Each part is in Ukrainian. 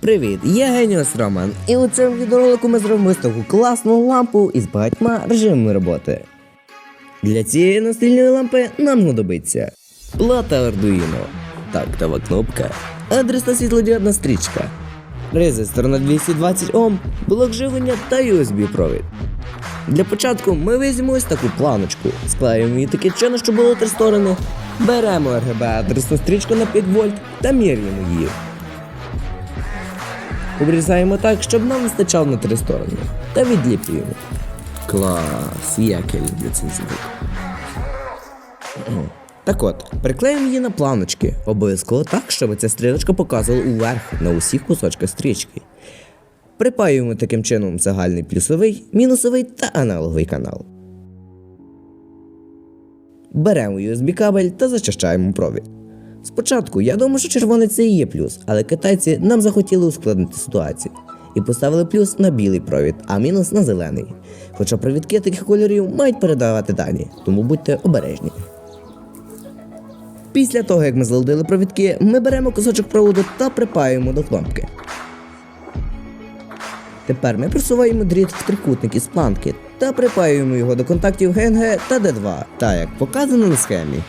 Привіт, я Геніус Роман, і у цьому відеоролику ми зробимо виставку класну лампу із багатьма режимами роботи. Для цієї настільної лампи нам знадобиться плата Arduino, тактова кнопка, адресна світлодіодна стрічка, резистор на 220 Ом, блок живлення та USB провід. Для початку ми візьмемо ось таку планочку, склеїмо її таке чином, щоб було три сторони, беремо RGB адресну стрічку на 5 вольт та міряємо її. Обрізаємо так, щоб нам вистачало на три сторони. Та відліплюємо. Клас, як я люблю цей звук. Так от, приклеїмо її на планочки, обов'язково так, щоб ця стрілочка показувала уверх на усіх кусочках стрічки. Припаюємо таким чином загальний плюсовий, мінусовий та аналоговий канал. Беремо USB кабель та зачищаємо провід. Спочатку я думав, що червоний це і є плюс, але китайці нам захотіли ускладнити ситуацію і поставили плюс на білий провід, а мінус на зелений. Хоча провідки таких кольорів мають передавати дані, тому будьте обережні. Після того, як ми заладили провідки, ми беремо кусочок проводу та припаюємо до кнопки. Тепер ми просуваємо дріт в трикутник із планки та припаюємо його до контактів ГНГ та Д2, так як показано на схемі.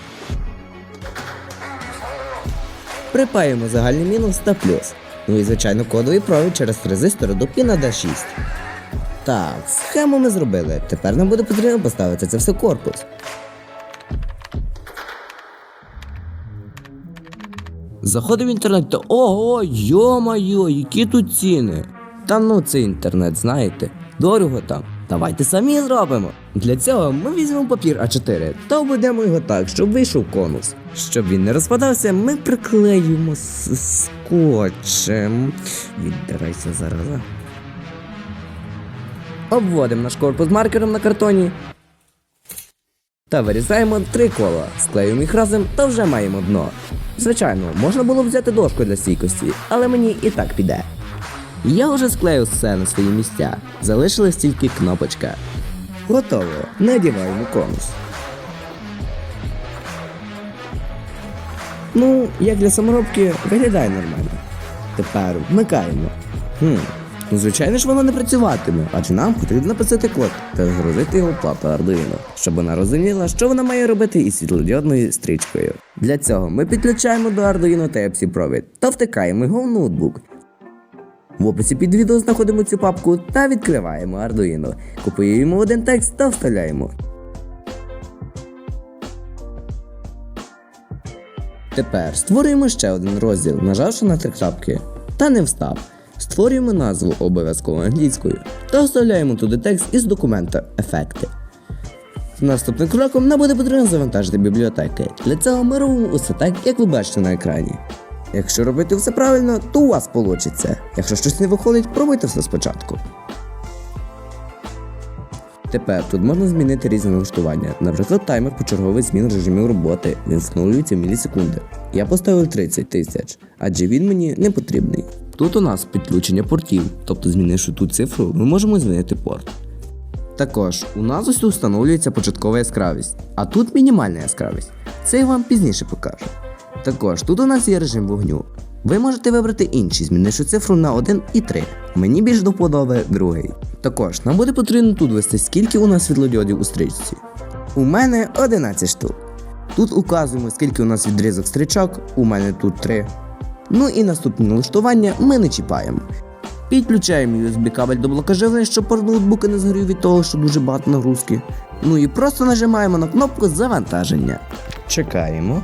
Припаємо загальний мінус та плюс. Ну і звичайно кодовий провід через резистор до піна D6. Так, схему ми зробили. Тепер нам буде потрібно поставити це все корпус. Заходив в інтернет та ого, йо-майо, які тут ціни. Та ну це інтернет, знаєте, дорого там. Давайте самі зробимо. Для цього ми візьмемо папір А4 та обведемо його так, щоб вийшов конус. Щоб він не розпадався, ми приклеїмо с- скотчем. Віддирайся зараза. Обводимо наш корпус маркером на картоні. Та вирізаємо три кола, склеюємо їх разом та вже маємо дно. Звичайно, можна було взяти дошку для стійкості, але мені і так піде. Я вже склеїв все на свої місця, залишилась тільки кнопочка. Готово, надіваємо конус. Ну, як для саморобки, виглядає нормально. Тепер вмикаємо. Хм, ну звичайно ж воно не працюватиме, адже нам потрібно написати код та згрузити його в плату Arduino, щоб вона розуміла, що вона має робити із світлодіодною стрічкою. Для цього ми підключаємо до Arduino Type-C провід та втикаємо його в ноутбук. В описі під відео знаходимо цю папку та відкриваємо Arduino. Копіюємо один текст та вставляємо. Тепер створюємо ще один розділ, нажавши на три крапки. Та не встав. Створюємо назву обов'язково англійською та вставляємо туди текст із документа Ефекти. Наступним кроком нам буде потрібно завантажити бібліотеки. Для цього ми робимо усе так, як ви бачите на екрані. Якщо робити все правильно, то у вас вийде. Якщо щось не виходить, пробуйте все спочатку. Тепер тут можна змінити різні налаштування. Наприклад, таймер почерговий змін режимів роботи. Він встановлюється в мілісекунди. Я поставив 30 тисяч, адже він мені не потрібний. Тут у нас підключення портів, тобто змінивши ту цифру, ми можемо змінити порт. Також у нас ось тут встановлюється початкова яскравість, а тут мінімальна яскравість. Це я вам пізніше покажу. Також тут у нас є режим вогню. Ви можете вибрати інший, змінивши цифру на 1 і 3. Мені більш до вподоби другий. Також нам буде потрібно тут ввести, скільки у нас світлодіодів у стрічці. У мене 11 штук. Тут указуємо, скільки у нас відрізок стрічок, у мене тут 3. Ну і наступне налаштування ми не чіпаємо. Підключаємо USB кабель до блока живлення, щоб порт ноутбука не згорів від того, що дуже багато нагрузки. Ну і просто нажимаємо на кнопку завантаження. Чекаємо.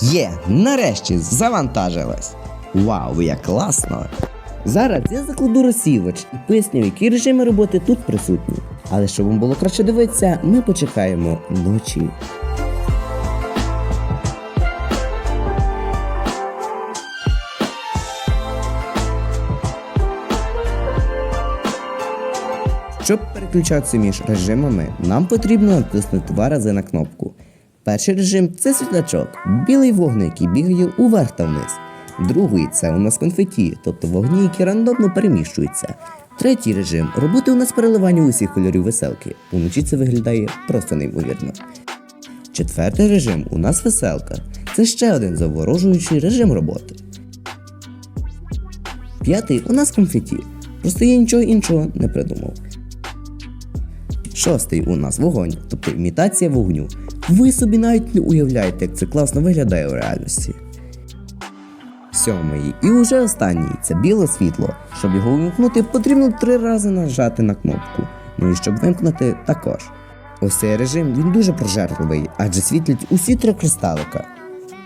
Є, нарешті завантажилась. Вау, як класно! Зараз я закладу розсівач і поясню, які режими роботи тут присутні. Але щоб вам було краще дивитися, ми почекаємо ночі. Щоб переключатися між режимами, нам потрібно натиснути два рази на кнопку. Перший режим це світлячок, білий вогник, який бігає уверх та вниз. Другий це у нас конфеті, тобто вогні, які рандомно переміщуються. Третій режим роботи у нас переливання усіх кольорів веселки. Уночі це виглядає просто неймовірно. Четвертий режим у нас веселка. це ще один заворожуючий режим роботи. П'ятий у нас конфеті. Просто я нічого іншого не придумав. Шостий у нас вогонь, тобто імітація вогню. Ви собі навіть не уявляєте, як це класно виглядає у реальності. Сьомий і уже останній це біле світло. Щоб його вимкнути, потрібно три рази нажати на кнопку. Ну і щоб вимкнути також. Ось цей режим він дуже прожерливий, адже світлять усі три кристалика.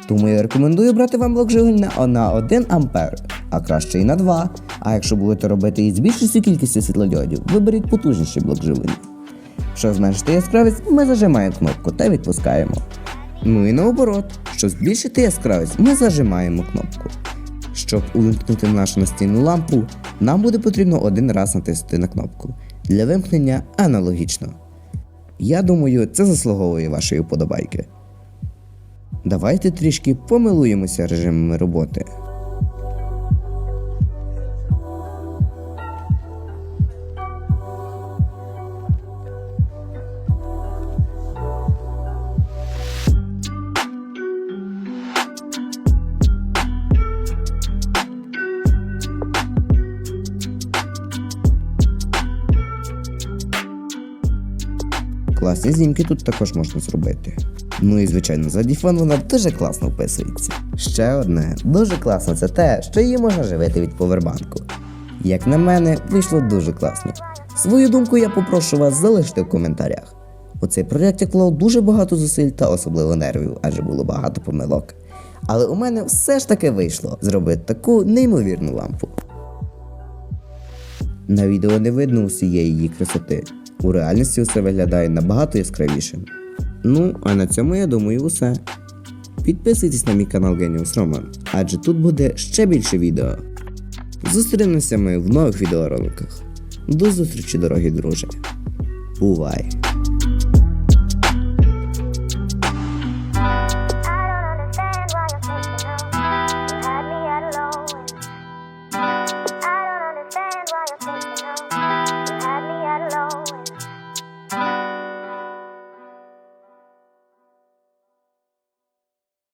Тому я рекомендую брати вам блок живлення на 1 ампер, а краще і на 2. А якщо будете робити із більшістю кількістю світлодіодів, виберіть потужніший блок живлення. Щоб зменшити яскравість, ми зажимаємо кнопку та відпускаємо. Ну і наоборот, щоб збільшити яскравість, ми зажимаємо кнопку. Щоб увімкнути нашу настільну лампу, нам буде потрібно один раз натиснути на кнопку. Для вимкнення аналогічно. Я думаю, це заслуговує вашої вподобайки. Давайте трішки помилуємося режимами роботи. Класні знімки тут також можна зробити. Ну і звичайно, за діфон вона дуже класно вписується. Ще одне, дуже класно це те, що її можна живити від повербанку. Як на мене, вийшло дуже класно. Свою думку я попрошу вас залишити в коментарях. У цей проєкт я вклав дуже багато зусиль та особливо нервів, адже було багато помилок. Але у мене все ж таки вийшло зробити таку неймовірну лампу. На відео не видно усієї її красоти. У реальності все виглядає набагато яскравішим. Ну, а на цьому я думаю усе. Підписуйтесь на мій канал Genius Roman, адже тут буде ще більше відео. Зустрінемося ми в нових відеороликах. До зустрічі, дорогі друзі. Бувай!